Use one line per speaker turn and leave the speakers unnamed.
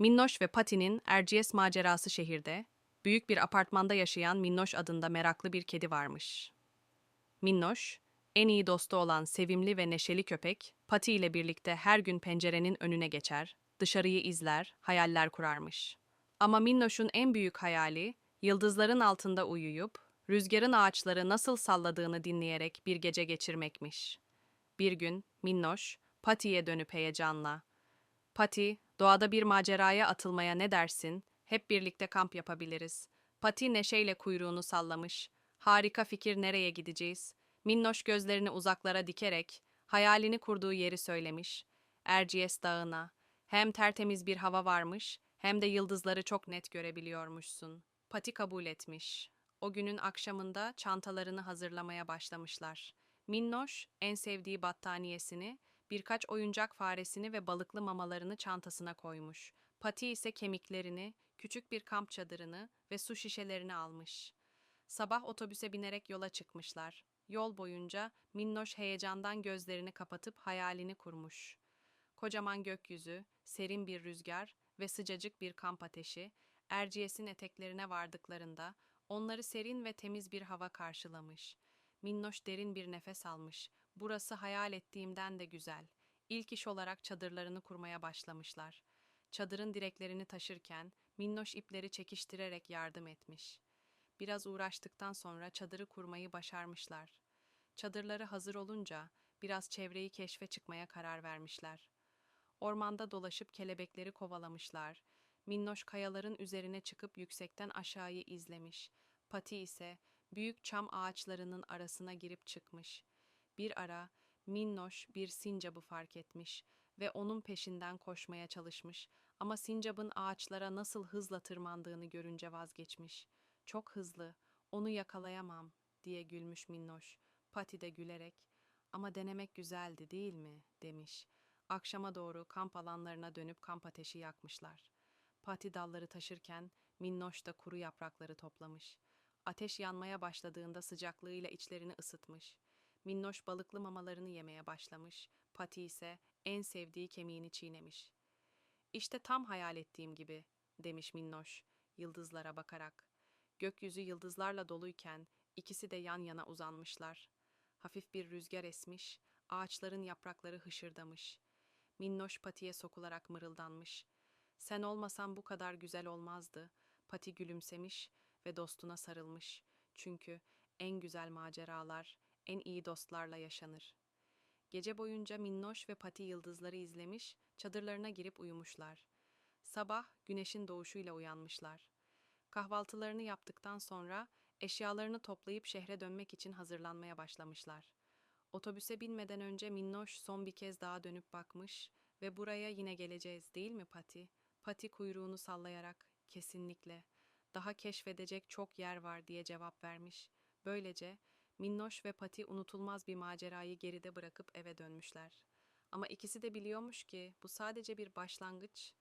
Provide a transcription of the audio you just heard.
Minnoş ve Pati'nin Erciyes macerası şehirde, büyük bir apartmanda yaşayan Minnoş adında meraklı bir kedi varmış. Minnoş, en iyi dostu olan sevimli ve neşeli köpek, Pati ile birlikte her gün pencerenin önüne geçer, dışarıyı izler, hayaller kurarmış. Ama Minnoş'un en büyük hayali, yıldızların altında uyuyup, rüzgarın ağaçları nasıl salladığını dinleyerek bir gece geçirmekmiş. Bir gün Minnoş, Pati'ye dönüp heyecanla, Pati, doğada bir maceraya atılmaya ne dersin? Hep birlikte kamp yapabiliriz. Pati neşeyle kuyruğunu sallamış. Harika fikir nereye gideceğiz? Minnoş gözlerini uzaklara dikerek hayalini kurduğu yeri söylemiş. Erciyes Dağı'na. Hem tertemiz bir hava varmış hem de yıldızları çok net görebiliyormuşsun. Pati kabul etmiş. O günün akşamında çantalarını hazırlamaya başlamışlar. Minnoş en sevdiği battaniyesini, birkaç oyuncak faresini ve balıklı mamalarını çantasına koymuş. Pati ise kemiklerini, küçük bir kamp çadırını ve su şişelerini almış. Sabah otobüse binerek yola çıkmışlar. Yol boyunca Minnoş heyecandan gözlerini kapatıp hayalini kurmuş. Kocaman gökyüzü, serin bir rüzgar ve sıcacık bir kamp ateşi, Erciyes'in eteklerine vardıklarında onları serin ve temiz bir hava karşılamış. Minnoş derin bir nefes almış. Burası hayal ettiğimden de güzel. İlk iş olarak çadırlarını kurmaya başlamışlar. Çadırın direklerini taşırken Minnoş ipleri çekiştirerek yardım etmiş. Biraz uğraştıktan sonra çadırı kurmayı başarmışlar. Çadırları hazır olunca biraz çevreyi keşfe çıkmaya karar vermişler. Ormanda dolaşıp kelebekleri kovalamışlar. Minnoş kayaların üzerine çıkıp yüksekten aşağıyı izlemiş. Pati ise büyük çam ağaçlarının arasına girip çıkmış. Bir ara Minnoş bir sincabı fark etmiş ve onun peşinden koşmaya çalışmış ama sincabın ağaçlara nasıl hızla tırmandığını görünce vazgeçmiş. Çok hızlı, onu yakalayamam diye gülmüş Minnoş. Pati de gülerek ama denemek güzeldi değil mi demiş. Akşama doğru kamp alanlarına dönüp kamp ateşi yakmışlar. Pati dalları taşırken Minnoş da kuru yaprakları toplamış. Ateş yanmaya başladığında sıcaklığıyla içlerini ısıtmış. Minnoş balıklı mamalarını yemeye başlamış. Pati ise en sevdiği kemiğini çiğnemiş. İşte tam hayal ettiğim gibi, demiş Minnoş, yıldızlara bakarak. Gökyüzü yıldızlarla doluyken ikisi de yan yana uzanmışlar. Hafif bir rüzgar esmiş, ağaçların yaprakları hışırdamış. Minnoş Pati'ye sokularak mırıldanmış. Sen olmasan bu kadar güzel olmazdı. Pati gülümsemiş ve dostuna sarılmış. Çünkü en güzel maceralar en iyi dostlarla yaşanır. Gece boyunca Minnoş ve Pati yıldızları izlemiş, çadırlarına girip uyumuşlar. Sabah güneşin doğuşuyla uyanmışlar. Kahvaltılarını yaptıktan sonra eşyalarını toplayıp şehre dönmek için hazırlanmaya başlamışlar. Otobüse binmeden önce Minnoş son bir kez daha dönüp bakmış ve buraya yine geleceğiz değil mi Pati? Pati kuyruğunu sallayarak kesinlikle daha keşfedecek çok yer var diye cevap vermiş. Böylece Minnoş ve Pati unutulmaz bir macerayı geride bırakıp eve dönmüşler. Ama ikisi de biliyormuş ki bu sadece bir başlangıç